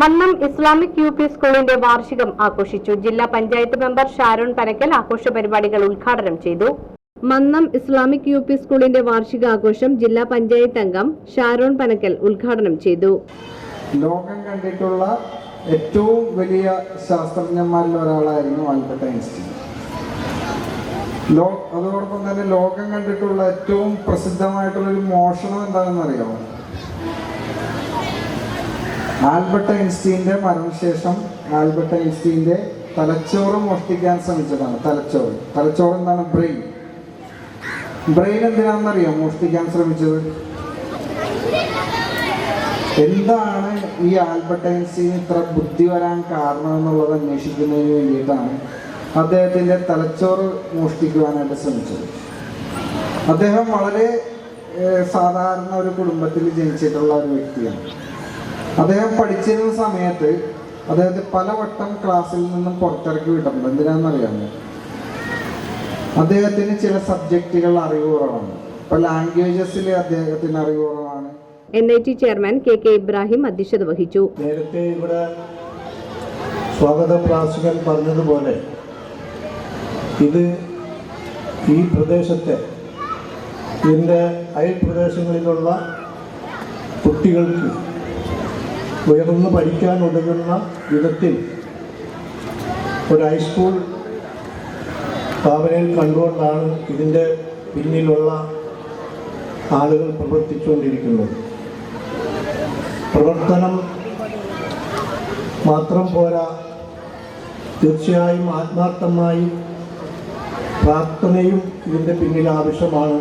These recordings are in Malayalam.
മന്നം ഇസ്ലാമിക് യു പി സ്കൂളിന്റെ വാർഷികം ആഘോഷിച്ചു. ജില്ലാ പഞ്ചായത്ത് മെമ്പർ ഷാരോൺ പനക്കൽ ആഘോഷ പരിപാടികൾ ഉദ്ഘാടനം ചെയ്തു. മന്നം ഇസ്ലാമിക് യു പി സ്കൂളിന്റെ വാർഷികാഘോഷം ജില്ലാ പഞ്ചായത്ത് അംഗം ഷാരോൺ പനക്കൽ ഉദ്ഘാടനം ചെയ്തു. ലോകം കണ്ടിട്ടുള്ള ഏറ്റവും വലിയ ശാസ്ത്രജ്ഞന്മാരിൽ ഒരാളായിരുന്നു ആൽബർട്ട് ഐൻസ്റ്റീൻ. ലോ അതോടൊപ്പം തന്നെ ലോകം കണ്ടിട്ടുള്ള ഏറ്റവും പ്രസിദ്ധമായിട്ടുള്ള ഒരു മോഷണം എന്താണെന്ന് അറിയാമോ ആൽബർട്ട് ഐൻസ്റ്റീന്റെ മരണശേഷം ആൽബർട്ട് ഐൻസ്റ്റീന്റെ തലച്ചോറ് മോഷ്ടിക്കാൻ ശ്രമിച്ചതാണ്. തലച്ചോറ്. തലച്ചോറ് എന്താണ്? ബ്രെയിൻ. ബ്രെയിൻ എന്തിനാണെന്നറിയോ? മോഷ്ടിക്കാൻ ശ്രമിച്ചത്. എന്താണ് ഈ ആൽബർട്ട് ഐൻസ്റ്റീൻ ഇത്ര ബുദ്ധി വരാൻ കാരണം എന്നുള്ളത് അന്വേഷിക്കുന്നതിന് വേണ്ടിയിട്ടാണ് അദ്ദേഹത്തിന്റെ തലച്ചോറ് മോഷ്ടിക്കുവാനായിട്ട് ശ്രമിച്ചത്. അദ്ദേഹം വളരെ സാധാരണ ഒരു കുടുംബത്തിൽ ജനിച്ചിട്ടുള്ള ഒരു വ്യക്തിയാണ്. അദ്ദേഹം പഠിച്ചിരുന്ന സമയത്ത് അദ്ദേഹത്തെ പലവട്ടം ക്ലാസ്സിൽ നിന്നും പുറത്തിറക്കി വിട്ടിട്ടുണ്ട്. എന്തിനാണെന്നറിയാമോ അദ്ദേഹത്തിന് ചില സബ്ജക്റ്റുകൾ അറിവ് കുറവാണ് ഇപ്പൊ ലാംഗ്വേജസിൽ അദ്ദേഹത്തിന് അറിവ് കുറവാണ് N I T chairman K K Ibrahim അധ്യക്ഷത വഹിച്ചു. നേരത്തെ ഇവിടെ സ്വാഗത പ്രാസകൻ പറഞ്ഞതുപോലെ ഇത് ഈ പ്രദേശത്തെ ഇതിന്റെ അയൽ പ്രദേശങ്ങളിലുള്ള കുട്ടികൾക്ക് ഉയർന്ന് പഠിക്കാൻ ഉതകുന്ന വിധത്തിൽ ഒരു ഹൈസ്കൂൾ സ്ഥാപനയിൽ കണ്ടുകൊണ്ടാണ് ഇതിന്റെ പിന്നിലുള്ള ആളുകൾ പ്രവർത്തിച്ചുകൊണ്ടിരിക്കുന്നത്. പ്രവർത്തനം മാത്രം പോരാ തീർച്ചയായും ആത്മാർത്ഥമായി പ്രാർത്ഥനയും ഇതിന്റെ പിന്നിൽ ആവശ്യമാണ്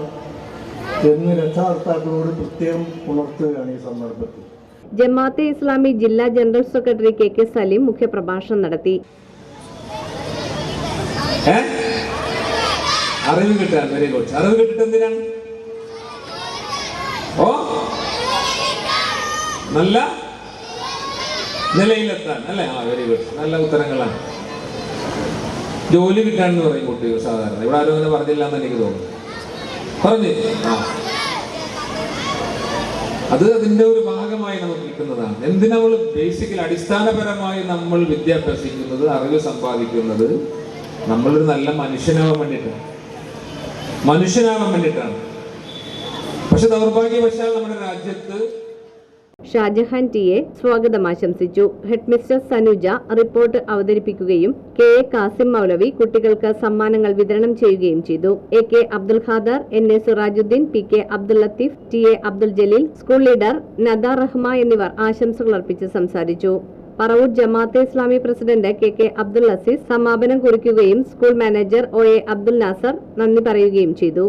എന്ന് രക്ഷാകർത്താക്കളോട് പ്രത്യേകം ഉണർത്തുകയാണ് ഈ സന്ദർഭത്തിൽ. ജമാഅത്തെ ഇസ്ലാമി ജില്ലാ general secretary K K Saleem മുഖ്യപ്രഭാഷണം നടത്തി? അറിവ് കിട്ടാൻ വെരി ഗുഡ് അറിവ് കിട്ടിട്ട് എന്തിനാണ് ഓ? നല്ല? നിലയിലെത്താൻ അല്ലേ? ആ വെരി ഗുഡ് നല്ല ഉത്തരങ്ങളാണ്. ജോലി കിട്ടാന്ന് പറയും കുട്ടികൾ സാധാരണ. ഇവിടെ ആരും അങ്ങനെ പറഞ്ഞില്ല എന്ന് എനിക്ക് തോന്നുന്നു. പറഞ്ഞു. ആ. അത് അതിന്റെ ഒരു ഭാഗമായി നമുക്ക് കിട്ടുന്നതാണ്. എന്തിനവൾ ബേസിക്കൽ അടിസ്ഥാനപരമായി നമ്മൾ വിദ്യ അഭ്യസിക്കുന്നത് അറിവ് സമ്പാദിക്കുന്നത് നമ്മളൊരു നല്ല മനുഷ്യനാവാൻ വേണ്ടിയിട്ടാണ്. മനുഷ്യനാവാൻ വേണ്ടിയിട്ടാണ്. പക്ഷെ ദൗർഭാഗ്യവശാൽ നമ്മുടെ രാജ്യത്ത് ഷാജഹാൻ ടി എ സ്വാഗതം ആശംസിച്ചു. ഹെഡ്മിസ്റ്റർ സനുജ റിപ്പോർട്ട് അവതരിപ്പിക്കുകയും കെ എ കാസിം മൗലവി കുട്ടികൾക്ക് സമ്മാനങ്ങൾ വിതരണം ചെയ്യുകയും ചെയ്തു. A K Abdul Khader N A Surajuddin P K Abdul Latheef T A Abdul Jaleel school leader Nada Rahma എന്നിവർ ആശംസകൾ അർപ്പിച്ച് സംസാരിച്ചു. Paravur Jamaate Islami president K K Abdul Azeez സമാപനം കുറിക്കുകയും school manager O A Abdul Nasar നന്ദി പറയുകയും ചെയ്തു.